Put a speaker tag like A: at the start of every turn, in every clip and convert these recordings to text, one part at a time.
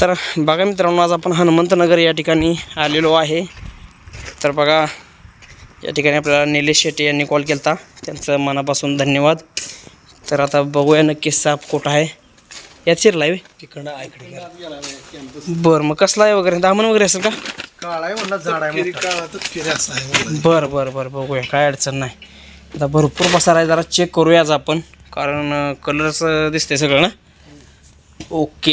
A: तर बघा मित्रांनो आज आपण हनुमंतनगर या ठिकाणी आलेलो आहे. तर बघा या ठिकाणी आपल्याला निलेश शेट्टी यांनी कॉल केला त्यांचं मनापासून धन्यवाद. तर आता बघूया नक्की साप कुठं आहे. यात शिरला आहे
B: तिकडं ऐकडे
A: बरं मग कसला आहे वगैरे? दामन वगैरे असेल का?
B: काळा आहे झाड आहे आहे.
A: बरं बरं बरं बघूया. काय अडचण नाही. आता भरपूर पसार आहे जरा चेक करूया आज आपण. कारण कलरचं दिसते सगळं ना? ओके.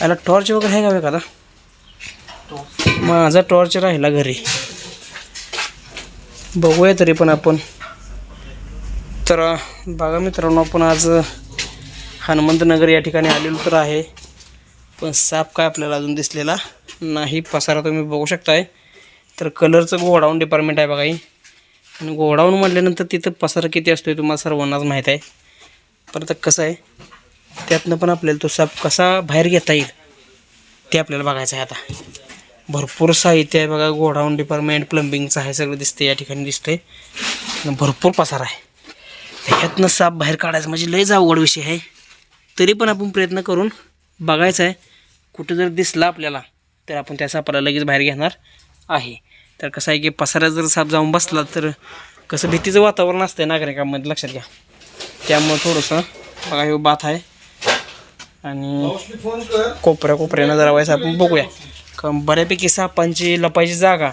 A: याला टॉर्च वगैरे आहे का एखादा माझा टॉर्च राहिला घरी. बघूया तरी पण आपण. तर बघा मित्रांनो आपण आज हनुमंतनगर या ठिकाणी आलेलो तर आहे. पण साप काय आपल्याला अजून दिसलेला नाही पसारा तुम्ही बघू शकताय. तर कलरचं गोडाऊन डिपार्टमेंट आहे बघा ही. आणि गोडाऊन म्हटल्यानंतर तिथं पसारा किती असतो आहे तुम्हाला सर्वांनाच माहीत आहे. परत कसं आहे? त्यातनं पण आपल्याला तो साप कसा बाहेर घेता येईल ते आपल्याला बघायचं आहे आता. भरपूर साहित्य आहे बघा गोडाऊन डिपार्टमेंट प्लंबिंगचं आहे सगळं दिसते या ठिकाणी दिसतंय. भरपूर पसारा आहे. ह्यातनं साप बाहेर काढायचं म्हणजे लयच अवघड विषय आहे. तरी पण आपण प्रयत्न करून बघायचं आहे. कुठं जर दिसला आपल्याला तर आपण त्या सापाला लगेच बाहेर घेणार आहे. तर कसं आहे की पसाऱ्यात जर साप जाऊन बसला तर कसं भीतीचं वातावरण असतं नागरिकांमध्ये लक्षात घ्या. त्यामुळं थोडंसं बघा हे बात आहे. आणि कोपऱ्या कोपऱ्यानं जरा व्हायचं आपण बघूया. कारण बऱ्यापैकी सापांची लपायची जागा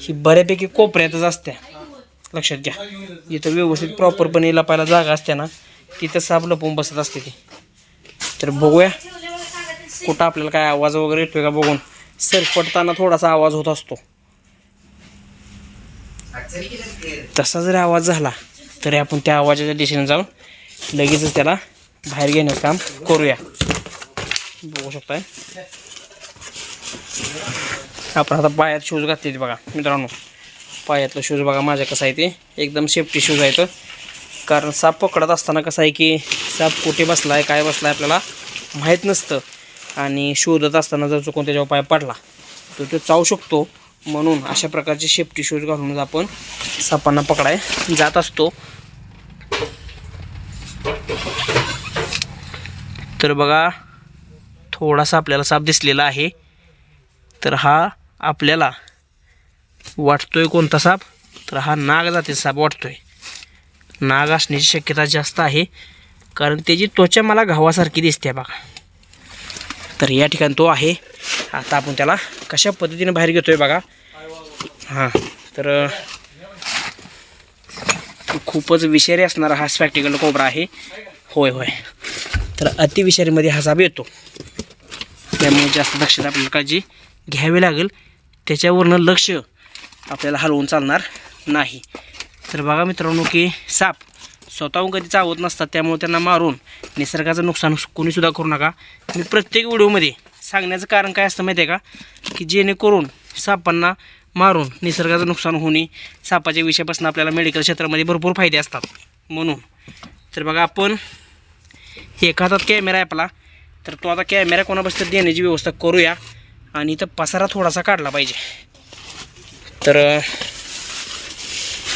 A: ही बऱ्यापैकी कोपऱ्यातच असते. लक्षात घ्या. जिथं व्यवस्थित प्रॉपरपणे लपायला जागा असते ना तिथं साप लपवून बसत असते ती. तर बघूया कुठं आपल्याला काय आवाज वगैरे येतोय का बघून. सरपटताना थोडासा आवाज होत असतो. तसा जरी आवाज झाला तरी आपण त्या आवाजाच्या दिशेने जाऊन लगेचच त्याला बाहेर घेण्याचं काम करूया. बघू शकताय. आपण आता पायात शूज घातले बघा मित्रांनो. पायातलं शूज बघा माझ्या कसं आहे ते. एकदम सेफ्टी शूज आहेत. कारण साप पकडत असताना कसं आहे की साप कुठे बसला आहे काय बसला आहे आपल्याला माहीत नसतं. आणि शोधत असताना जर चुकून त्याच्यावर पाय पडला तर तो चावू शकतो. म्हणून अशा प्रकारचे सेफ्टी शूज घालूनच आपण सापांना पकडाय जात असतो. तर बघा थोडासा आपल्याला साप दिसलेला आहे. तर हा आपल्याला वाटतोय कोणता साप? तर हा नाग जातीचा साप वाटतोय. नाग असण्याची शक्यता जास्त आहे कारण त्याची त्वचा मला घावासारखी दिसते बघा. तर या ठिकाणी तो आहे. आता आपण त्याला कशा पद्धतीने बाहेर घेतोय बघा. हां तर खूपच विषारी असणारा हा स्पॅक्टिकल कोबरा आहे. होय होय. तर अतिविषारीमध्ये हा साप येतो. त्यामुळे जास्त दक्षता आपल्याला काळजी घ्यावी लागेल. त्याच्यावरनं लक्ष आपल्याला हलवून चालणार नाही. तर बघा मित्रांनो की साप स्वतःहून कधी चावत नसतात त्यामुळे त्यांना मारून निसर्गाचं नुकसान कोणीसुद्धा करू नका. मी प्रत्येक व्हिडिओमध्ये सांगण्याचं कारण काय असतं माहिती आहे का? की जेणेकरून सापांना मारून निसर्गाचं नुकसान होणे सापाच्या विषयापासून आपल्याला मेडिकल क्षेत्रामध्ये भरपूर फायदे असतात. म्हणून. तर बघा आपण एका हातात कॅमेरा आहे आपला तर तो आता कॅमेरा कोणापासून देण्याची व्यवस्था करूया. आणि इथं पसारा थोडासा काढला पाहिजे. तर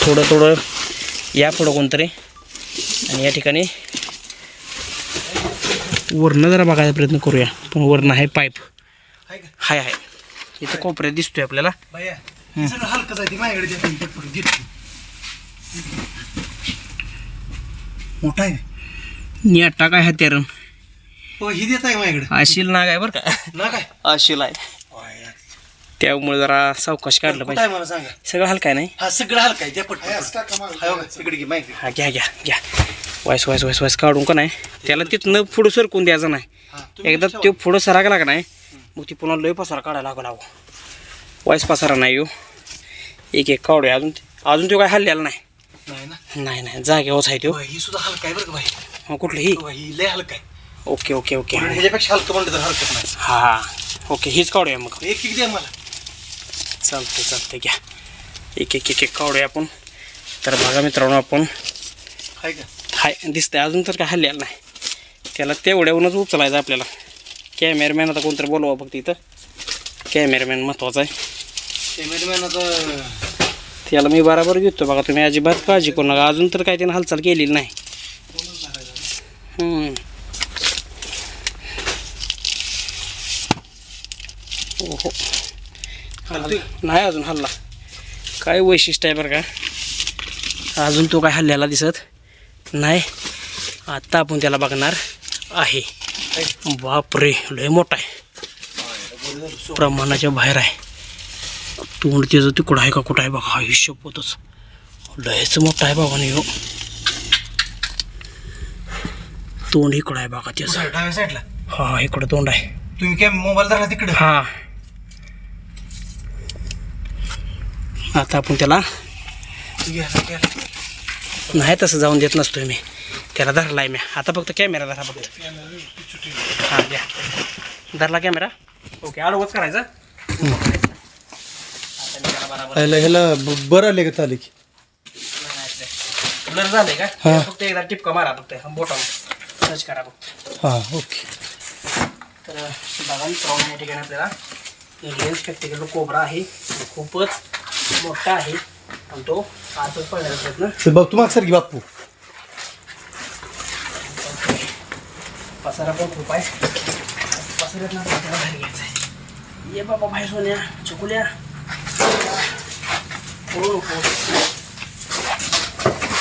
A: थोडं थोडं या पुढं कोणतरी. आणि या ठिकाणी वरनं जरा बघायचा प्रयत्न करूया. पण वरनं आहे पाईप? हाय हाय इथं कोपऱ्यात दिसतोय आपल्याला.
B: हे मोठा आहे.
A: नियाटा काय हत्यारण
B: हो ही देत आहे माझ्याकडे.
A: आशील नाग आहे बरं का?
B: ना काय
A: आशील आहे. त्यामुळे जरा सावकाश काढलं पाहिजे
B: आहे मला सांगा?
A: सगळं हलका आहे नाही?
B: हा सगळं हलका आहे. द्या हा, हो, इकडे घे माझ्याकडे
A: हा घ्या घ्या घ्या. वायस वायस वायस वायस काढून का नाही? त्याला तिथनं पुढं सरकून द्यायचं नाही.
B: हा,
A: एकदा. तो पुढं सरागला का नाही मग ती पुन्हा लय पसारा काढायला लागला अहो. वायस पसारा नाही हो. एक एक काढूया. अजून अजून तो काय हल्लेला नाही.
B: नाही ना?
A: नाही नाही जागेवरच आहे तो
B: हो, ही सुद्धा हलका आहे बरं का भाई?
A: कुठलीही
B: हो, ही लय हलका आहे.
A: Okay okay okay.
B: ह्याच्यापेक्षा हलकं म्हणलं तर हरकत नाही
A: हा हा. ओके हीच काढूया मग.
B: एक एक द्या मला.
A: चालतंय चालतंय घ्या. एक एक एक एक काढूया आपण. तर बघा मित्रांनो आपण
B: आहे का?
A: हाय दिसतंय. अजून तर काय हल्लेलं नाही. त्याला तेवढ्याहूनच उचलायचं आपल्याला. कॅमेरामॅन आता कोणतरी बोलवा फक्त इथं. कॅमेरामॅन महत्त्वाचा आहे.
B: कॅमेरामॅन आता
A: त्याला मी बराबर घेतो बघा तुम्ही अजिबात काळजी करू नका. अजून तर काय त्यानं हालचाल केलेली नाही. हल्ला. नाही अजून हल्ला. काय वैशिष्ट्य आहे बरं का? अजून तो काय हल्ल्याला दिसत नाही. आता आपण त्याला बघणार आहे. बापरे लय मोठा आहे. प्रमाणाच्या बाहेर आहे. तोंड त्याचं तिकडं आहे का कुठं आहे बघा. आयुष्य पोतच. लयच मोठा आहे बाबा हो. तोंड इकडं आहे बघा त्याचं.
B: डाव्या साईडला
A: हा इकडं तोंड आहे.
B: तुम्ही काय मोबाईल धरला तिकडे?
A: हा. आता आपण त्याला नाही तसं जाऊन देत नसतोय मी. त्याला धरलाय मी. आता फक्त कॅमेरा धरा फक्त. हा द्या धरला कॅमेरा ओके आडवच करायचा.
B: ह्याला ह्याला ब- बरं आले का चालेल की?
A: ब्लर झालंय का?
B: हा.
A: फक्त एकदा टिपका मारा फक्त बोटा टच करा फक्त
B: हां ओके.
A: तर बघा मित्रांनो या ठिकाणी आपल्याला इंडियन स्पेक्टिकल कोबरा आहे. खूपच मोठा आहे. आणि तो आजच पळण्याचा प्रयत्न
B: बघ तू मागसारखी बाप्पू
A: पसारा पण खूप आहे. पसाऱ्यात ना आपल्याला बाहेर घ्यायचं आहे. ये बाबा बाहेर सोन्या चकुल्या नको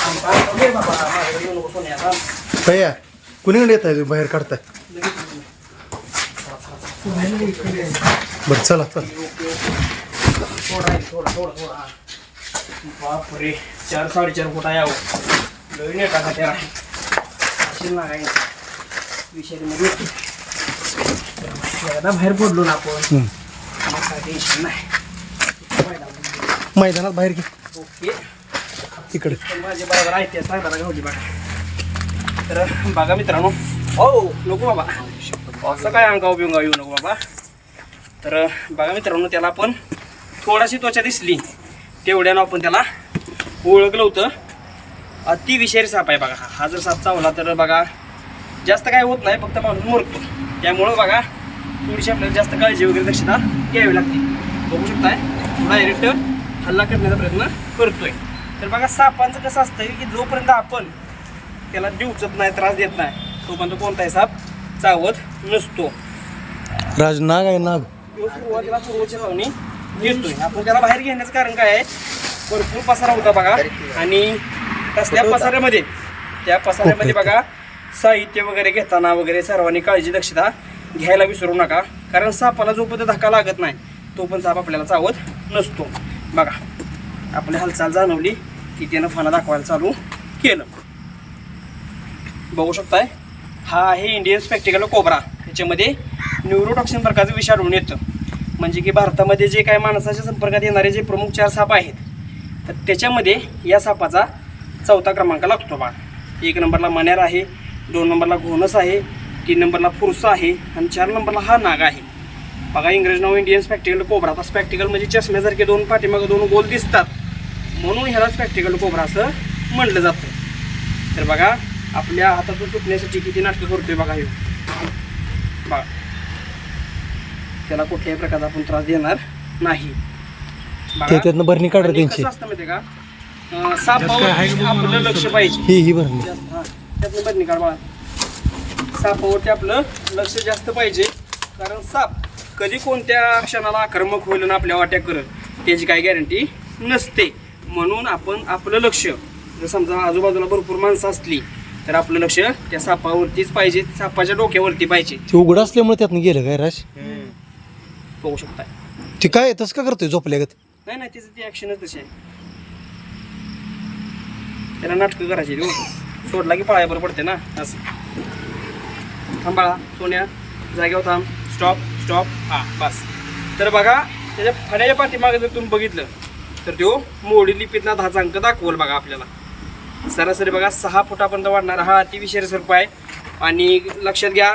A: थांब, ये बाबा. माझ्याकडे नको सोन्या
B: कुणीकडे येत आहे बाहेर काढताय. बरं चला चल.
A: थोडा आहे थोडा थोडा थोडा. बापरे चार साडेचार फुट आहे यावं लई नेटा खात्यार आहे. असेल ना काही. विषारीमध्ये एकदा बाहेर पडलो ना आपण टेन्शन नाही.
B: मैदानात बाहेर घे.
A: ओके.
B: इकडे.
A: पण माझे बरोबर आहे ते सांगताना गावली बघा. तर बघा मित्रांनो. हो नको बाबा. असं काय अंगाव बिंगाव येऊ नको बाबा. तर बघा मित्रांनो त्याला आपण थोडाशी त्वचा दिसली. तेवढ्यानं आपण त्याला ओळखलं होतं. अति विषारी साप आहे बघा हा. जर साप चावला तर बघा जास्त काय होत नाही फक्त माणूस मरतो. त्यामुळं बघा थोडीशी आपल्याला जास्त काळजी वगैरे दक्षता घ्यावी लागते. बघू शकताय? डायरेक्ट हल्ला करण्याचा प्रयत्न करतोय. तर बघा सापांचं कसं असतं की जोपर्यंत आपण त्याला दिवचत नाही त्रास देत नाही. तोपर्यंत कोणताही साप? चावत नसतो.
B: राज नाग आहे नाग.
A: तो सुरुवातीला पूर्वच्या भावनी घेतोय आपण त्याला बाहेर घेण्याचं कारण काय आहे? भरपूर पसारा होता बघा. आणि तसल्या पसाऱ्यामध्ये त्या पसाऱ्यामध्ये बघा साहित्य वगैरे घेताना वगैरे सर्वांनी काळजी दक्षता घ्यायला विसरू नका. कारण सापाला जोपर्यंत धक्का लागत नाही तो पण साप आपल्याला चावत नसतो. बघा आपली हालचाल जाणवली की त्यानं फाना दाखवायला चालू केलं. बघू शकताय. हा आहे इंडियन स्पेक्टिकल कोबरा याच्यामध्ये न्यूरोटॉक्सिन प्रकारचं विषाणू येतं. म्हणजे की भारतामध्ये जे काय माणसाच्या संपर्कात येणारे जे प्रमुख चार साप आहेत तर त्याच्यामध्ये या सापाचा चौथा क्रमांक लागतो बा. एक नंबरला मण्यार आहे दोन नंबरला घोनस आहे तीन नंबरला फुरसा आहे आणि चार नंबरला हा नाग आहे. बघा इंग्रज नाव इंडियन स्पेक्टिकल कोबरा आता स्पेक्टिकल म्हणजे चष्म्यासारखे दोन पाठीमागं दोन गोल दिसतात. म्हणून ह्याला स्पेक्टिकल कोबरा असं म्हटलं जातं. तर बघा आपल्या हातातून सुटण्यासाठी किती नाटकं करतोय बघा हे. बघा त्याला कुठल्याही प्रकारचा आपण त्रास देणार नाही. बघा.
B: ते त्यातनं भरणी काढ रे
A: आणि
B: त्यांची.
A: कसं असतं माहितीये का? अं, आपलं लक्ष पाहिजे.
B: ही ही भरणी.
A: जास्त हा. त्यातनं काढ बाळा. सापावरती आपलं लक्ष जास्त पाहिजे. कारण साप कधी कोणत्या क्षणाला आक्रमक होईल आणि आपल्या वाट्या करत त्याची काही गॅरंटी नसते. म्हणून आपण आपलं लक्ष जर समजा आजूबाजूला भरपूर माणसं असली तर आपलं लक्ष त्या सापावरतीच पाहिजे सापाच्या डोक्यावरती पाहिजे.
B: ते उघड असल्यामुळे त्यातनं गेलं काय राज?
A: बघू शकताय.
B: ते काय तसं का करतोय झोपल्यागत
A: नाही नाही तिचं ती ॲक्शनच तशी आहे. त्याला नाटकं करायची हो. सोडला की पाया बरं पडते ना असं. थांब बाळा सोन्या जागेवर थांब. स्टॉप स्टॉप हां बस. तर बघा त्याच्या फण्याच्या पाठीमागे जर तुम्ही बघितलं तर तो मोडी लिपीतला दहाचा अंक दाखवल बघा आपल्याला. सरासरी बघा सहा फुटापर्यंत वाढणारा हा अतिविषारी सर्प आहे. आणि लक्षात घ्या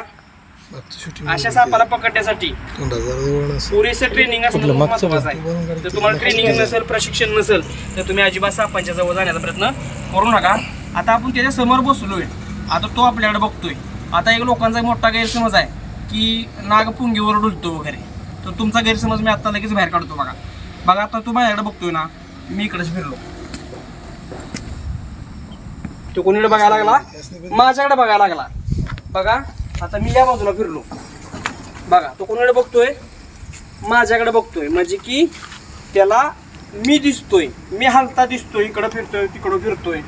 A: अशा सापाला पकडण्यासाठी पुरेसं ट्रेनिंग असणं? खूप महत्वाचं आहे. तर तुम्हाला ट्रेनिंग नसेल प्रशिक्षण नसेल तर तुम्ही अजिबात सापांच्या जवळ जाण्याचा प्रयत्न करू नका. आता आपण त्याच्यासमोर बसलोय. आता तो आपल्याकडे बघतोय. आता एक लोकांचा मोठा गैरसमज आहे की नाग पुंगीवर डुलतो वगैरे. तर तुमचा गैरसमज मी आता लगेच बाहेर काढतो बघा. बघा आता तू माझ्याकडे बघतोय ना मी इकडेच फिरलो. तो कोणीकडे बघायला लागला? माझ्याकडे बघायला लागला. बघा आता मी या बाजूला फिरलो. बघा तो कोणीकडे बघतोय? माझ्याकडे बघतोय. म्हणजे की त्याला मी दिसतोय. मी हलता दिसतोय इकडं फिरतोय तिकडं फिरतोय.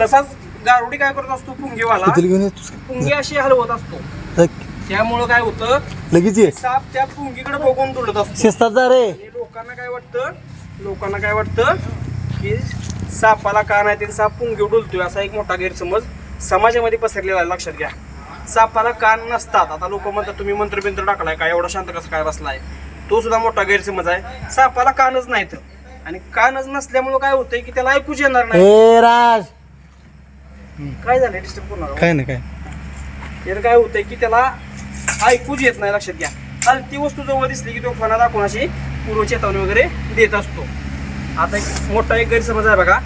A: तसाच गारुडी काय करत असतो? पुंगीवाला? पुंगी अशी हलवत असतो. त्यामुळं काय होतं?
B: लगेच
A: साप त्या पुंगीकडे बघून तुडत असतो.
B: रे.
A: लोकांना काय वाटतं? लोकांना काय वाटतं? की सापाला कान आहे ते साप पुंगी डुलतोय असा एक मोठा गैरसमज समाजामध्ये पसरलेला आहे. लक्षात घ्या. सापाला कान नसतात. आता लोक म्हणतात तुम्ही मंत्रबिंत्र टाकलाय काय एवढा शांत कसा काय बसलाय? तो सुद्धा मोठा गैरसमज आहे. सापाला कानच नाहीत आणि कानच नसल्यामुळे काय होतंय की त्याला ऐकूच येणार नाही.
B: राज!
A: काय झालंय? डिस्टर्ब करणार
B: काय ना काय?
A: यानं काय होतंय की त्याला ऐकूच येत नाही. लक्षात घ्या. हलती वस्तू जवळ दिसली की तो फणा दाखवून अशी पूर्व चेतावणी वगैरे देत असतो. आता एक मोठा एक गैरसमज आहे बघा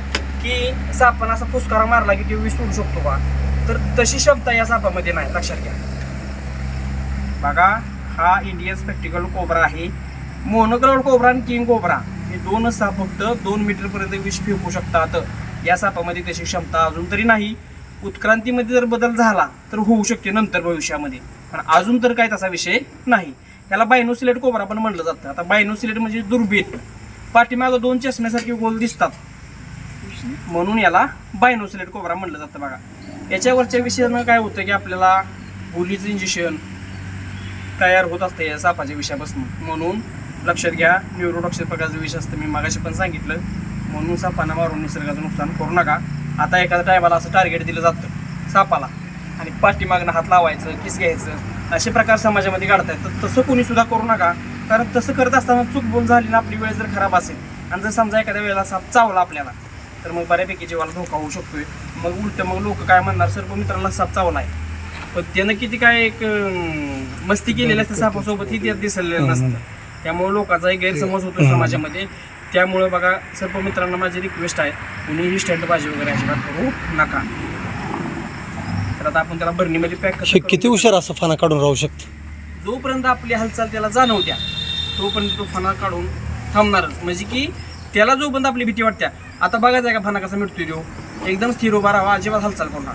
A: की सापानं असा फुसकारा मारला की तो विसरू शकतो का तर तशी क्षमता या सापामध्ये नाही लक्षात घ्या. बघा हा इंडियन स्पेक्टिकल कोबरा आहे. मोनोकलर कोबरा आणि किंग कोबरा हे दोनच साप फक्त दोन मीटरपर्यंत विष फेकू शकतात. या सापामध्ये तशी क्षमता अजून तरी नाही. उत्क्रांतीमध्ये जर बदल झाला तर होऊ शकते नंतर भविष्यामध्ये. पण अजून तर काय तसा विषय नाही. याला बायनोसिलेट कोबरा पण म्हटलं जातं. आता बायनोसिलेट म्हणजे दुर्बीण. पाठीमागं दोन चष्म्यासारखे गोल दिसतात. म्हणून याला बायनोसिलेट कोबरा म्हटलं जातं बघा. याच्यावरच्या विषयानं काय होतं की आपल्याला गोलीचं इंजेक्शन तयार होत असते या सापाच्या विषयापासून. म्हणून लक्षात घ्या न्यूरोटॉक्सिक प्रकारचं विष असतं. मी मागाशी पण सांगितलं. म्हणून सापांना मारून निसर्गाचं नुकसान करू नका. आता एखाद्या टायमाला असं टार्गेट दिलं जातं सापाला. आणि पाठीमागनं हात लावायचं किस घ्यायचं असे प्रकार समाजामध्ये काढतायत तर तसं कोणी सुद्धा करू नका. कारण तसं करत असताना चूक बोल झाली ना आपली वेळ जर खराब असेल आणि जर समजा एखाद्या वेळेला साप चावला आपल्याला तर मग बऱ्यापैकी जीवाला धोका होऊ शकतोय. मग उलट मग लोक काय म्हणणार सर्व मित्रांना साप चावला आहे. पण त्यानं किती काय एक मस्ती केलेली असते सापासोबत ही त्यात दिसलेलं नसतं. त्यामुळे लोकांचा एक गैरसमज होतो समाजामध्ये. त्यामुळे बघा सर्व मित्रांना माझी रिक्वेस्ट आहे कुणीही स्टँड बाजी वगैरे अजिबात करू नका. तर आता आपण त्याला बर्नीमध्ये पॅक
B: किती हुशार असं फाना काढून राहू शकतो?
A: जोपर्यंत आपली हालचाल त्याला जाणवत्या तोपर्यंत तो फणा काढून थांबणारच. म्हणजे की त्याला जोपर्यंत आपली भीती वाटत्या आता बघायचं आहे का फणा कसा मिटतोय तो? एकदम स्थिर उभा राहावा अजिबात हालचाल करणार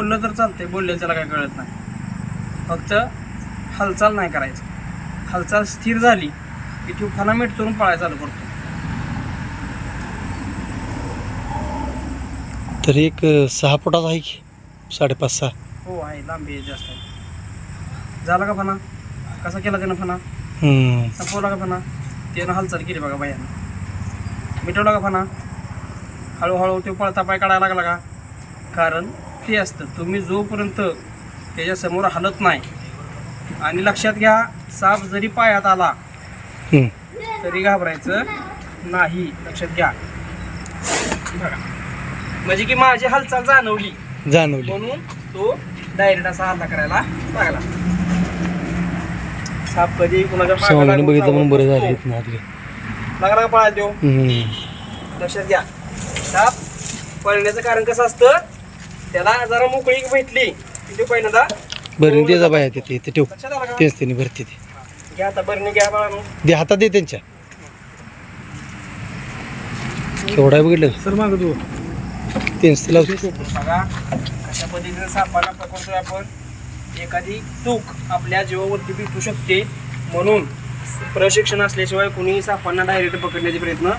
A: नका बोललं तर चालतंय बोललं त्याला काय कळत नाही. फक्त हालचाल नाही करायचं. हालचाल स्थिर झाली की तो फणा मिटतो आणि पळायला चालू करतो.
B: तरी एक सहा फुटाचा आहे की? साडेपाच सहा?
A: हो आहे. लांबी आहे जास्त आहे. झाला का फणा कसा केला त्यानं
B: हम्म.
A: संपवला का फणा त्यानं हालचाल केली बघा बायानं मिटवला का फणा हळूहळू ते पळता पाय काढायला लागला का? कारण ते असतं. तुम्ही जोपर्यंत त्याच्यासमोर हलत नाही आणि लक्षात घ्या साप जरी पायात आला. तरी घाबरायचं नाही. लक्षात घ्या. बघा. म्हणजे की माझी हालचाल जाणवली.
B: जाणवली.
A: म्हणून तो डायरेक्ट असा हल्ला करायला लागला. साप कधी कुणाच्या लागून
B: बघितलं म्हणून बरं झालं.
A: लागला पळायला देऊ. लक्षात घ्या. साप पळण्याचं कारण कसं असतं? त्याला जरा मोकळी भेटली. की ते पहिल्यांदा
B: बरं दे जा बाया तिथे इथे ठेव. तेच त्यांनी भरती ते.
A: घ्या आता बरणी घ्या बाळांनो
B: दे हातात दे त्यांच्या. केवढा बघितलं?
A: सर माग तू.
B: तेच ते लावते
A: बघा कशा पद्धतीने सापाला पकडतोय आपण. एखादी चूक आपल्या जीवावरती भेटू शकते. म्हणून प्रशिक्षण असल्याशिवाय कोणीही सापांना डायरेक्ट पकडण्याचे प्रयत्न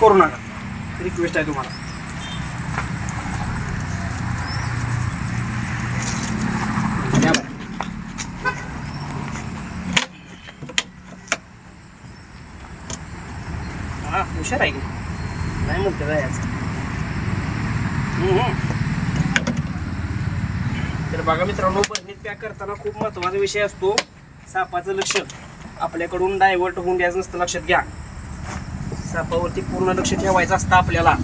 A: करू नका. रिक्वेस्ट आहे तुम्हाला या बघा. हा हुशार आहे. नाही म्हणते जायचं हम्म. तर बघा मित्रांनो बरणीत पॅक करताना खूप महत्त्वाचा विषय असतो. सापाचं लक्ष. आपल्याकडून डायव्हर्ट होऊन द्यायचं नसतं लक्षात घ्या. सापावरती पूर्ण लक्ष ठेवायचं असतं आपल्याला.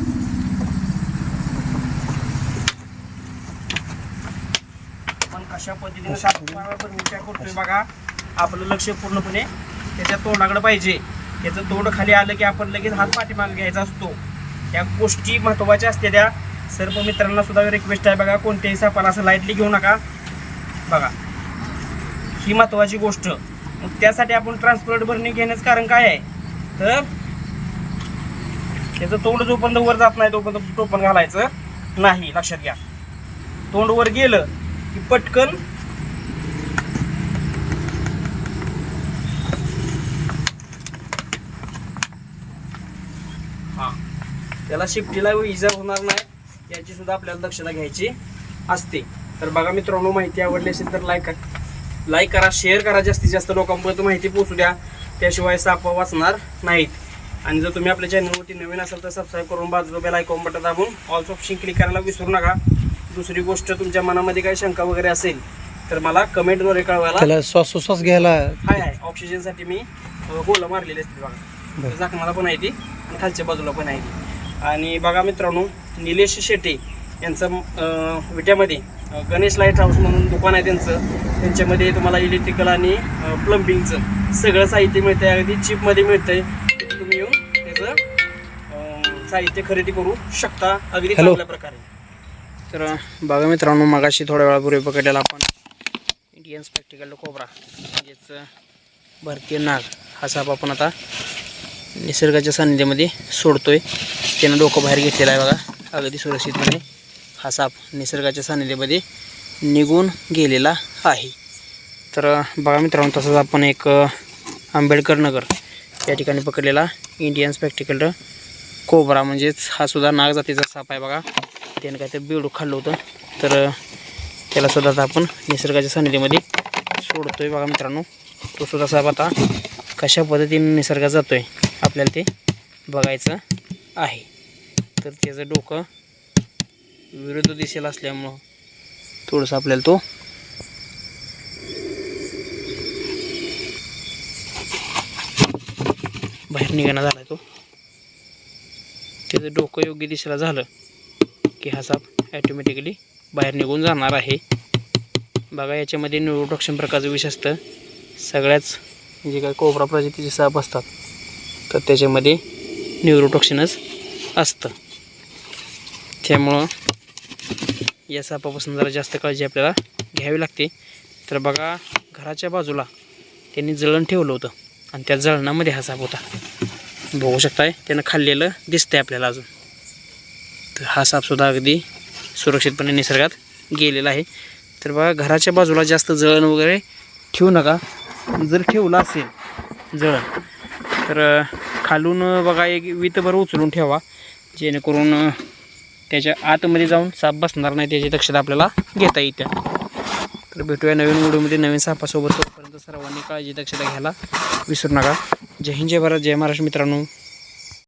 A: पण कशा पद्धतीने साप बरणीत पॅक करतोय बघा आपलं लक्ष पूर्णपणे त्याच्या तोंडाकडे पाहिजे. त्याचं तोंड खाली आलं की आपण लगेच हात पाठीमाग घ्यायचा असतो. या गोष्टी महत्त्वाच्या असते त्या. सर्व मित्रांना सुद्धा रिक्वेस्ट आहे बघा कोणत्याही सापाला असं लाईटली घेऊ नका. बघा. ही महत्त्वाची गोष्ट. मग त्यासाठी आपण ट्रान्सपोर्ट भरणी घेण्याचं कारण काय आहे? तर त्याचं तोंड जोपर्यंत वर जात नाही तोपर्यंत टोपण घालायचं नाही. लक्षात घ्या. तोंड वर गेलं की पटकन त्याला शिफ्टीला इजा होणार नाही याची सुद्धा आपल्याला दक्षता घ्यायची असते. तर बघा मित्रांनो माहिती आवडली असेल तर लाईक लाईक करा शेअर करा जास्तीत जास्त लोकांपर्यंत माहिती पोहोचू द्या. त्याशिवाय साप वाचणार नाहीत. आणि जर तुम्ही आपल्या चॅनलवरती नवीन असाल तर सबस्क्राईब करून बाजूला बेल आयकॉन बटन दाबून ऑल्स ऑप्शन क्लिक करायला विसरू नका. दुसरी गोष्ट तुमच्या मनामध्ये काही शंका वगैरे असेल तर मला कमेंटद्वारे कळवायला
B: त्याला श्वासोश्वास घ्यायला
A: हाय हाय. ऑक्सिजनसाठी मी गोलं मारलेली असते बघा. झाकणाला पण आहे ती आणि खालच्या बाजूला पण आहे ती. आणि बघा मित्रांनो निलेश शेटे यांचं विट्यामध्ये गणेश लाइट हाऊस म्हणून दुकान आहे त्यांचं. त्यांच्यामध्ये तुम्हाला इलेक्ट्रिकल आणि प्लंबिंगचं सगळं साहित्य मिळतंय. अगदी चीपमध्ये मिळतंय. तिथे तुम्ही येऊन त्याचं साहित्य खरेदी करू शकता. अगदी. चांगल्या प्रकारे. तर बघा मित्रांनो मगाशी थोड्या वेळापूर्वी पकडलेला आपण इंडियन स्पेक्टिकल कोबरा म्हणजेच भारतीय नाग हा साप आपण आता निसर्गाच्या सान्निध्यामध्ये सोडतोय. त्यानं डोकं बाहेर घेतलेलं आहे बघा. अगदी सुरक्षितपणे हा साप निसर्गाच्या सान्निध्यामध्ये निघून गेलेला आहे. तर बघा मित्रांनो तसंच आपण एक आंबेडकर नगर या ठिकाणी पकडलेला इंडियन स्पेक्टिकल कोबरा. म्हणजेच हा सुद्धा नाग जातीचा साप आहे बघा. त्याने काहीतरी बिडू खाल्लं होतं. तर त्याला सुद्धा आता आपण निसर्गाच्या सान्निध्यामध्ये सोडतोय बघा मित्रांनो. तो सुद्धा साप आता कशा पद्धतीने निसर्गात जातोय. आपल्याला ते बघायचं आहे. तर त्याचं डोकं विरुद्ध दिशेला असल्यामुळं थोडंसं आपल्याला तो बाहेर निघाणं झाला तो. त्याचं डोकं योग्य दिशेला झालं की हा साप ॲटोमॅटिकली बाहेर निघून जाणार आहे. बघा याच्यामध्ये न्यूरोटॉक्सिन प्रकारचं विष असतं सगळ्याच जे काय कोबरा प्रजातीचे साप असतात तर त्याच्यामध्ये न्यूरोटॉक्सिनच असतं. त्यामुळं या सापापासून जरा जास्त काळजी आपल्याला घ्यावी लागते. तर बघा घराच्या बाजूला त्यांनी जळण ठेवलं होतं आणि त्या जळणामध्ये हा साप होता. बघू शकताय त्यानं खाल्लेलं दिसतंय आपल्याला अजून. तर हा सापसुद्धा अगदी सुरक्षितपणे निसर्गात गेलेला आहे. तर बघा घराच्या बाजूला जास्त जळण वगैरे ठेवू नका. जर ठेवलं असेल जळण तर खालून बघा एक वितभर उचलून ठेवा. जेणेकरून त्याच्या आतमध्ये जाऊन साप बसणार नाही त्याची दक्षता आपल्याला घेता येते. तर भेटूया नवीन व्हिडिओमध्ये. नवीन सापासोबत तोपर्यंत सर्वांनी काळजी दक्षता घ्यायला विसरू नका. जय हिंद जय भारत जय महाराष्ट्र मित्रांनो.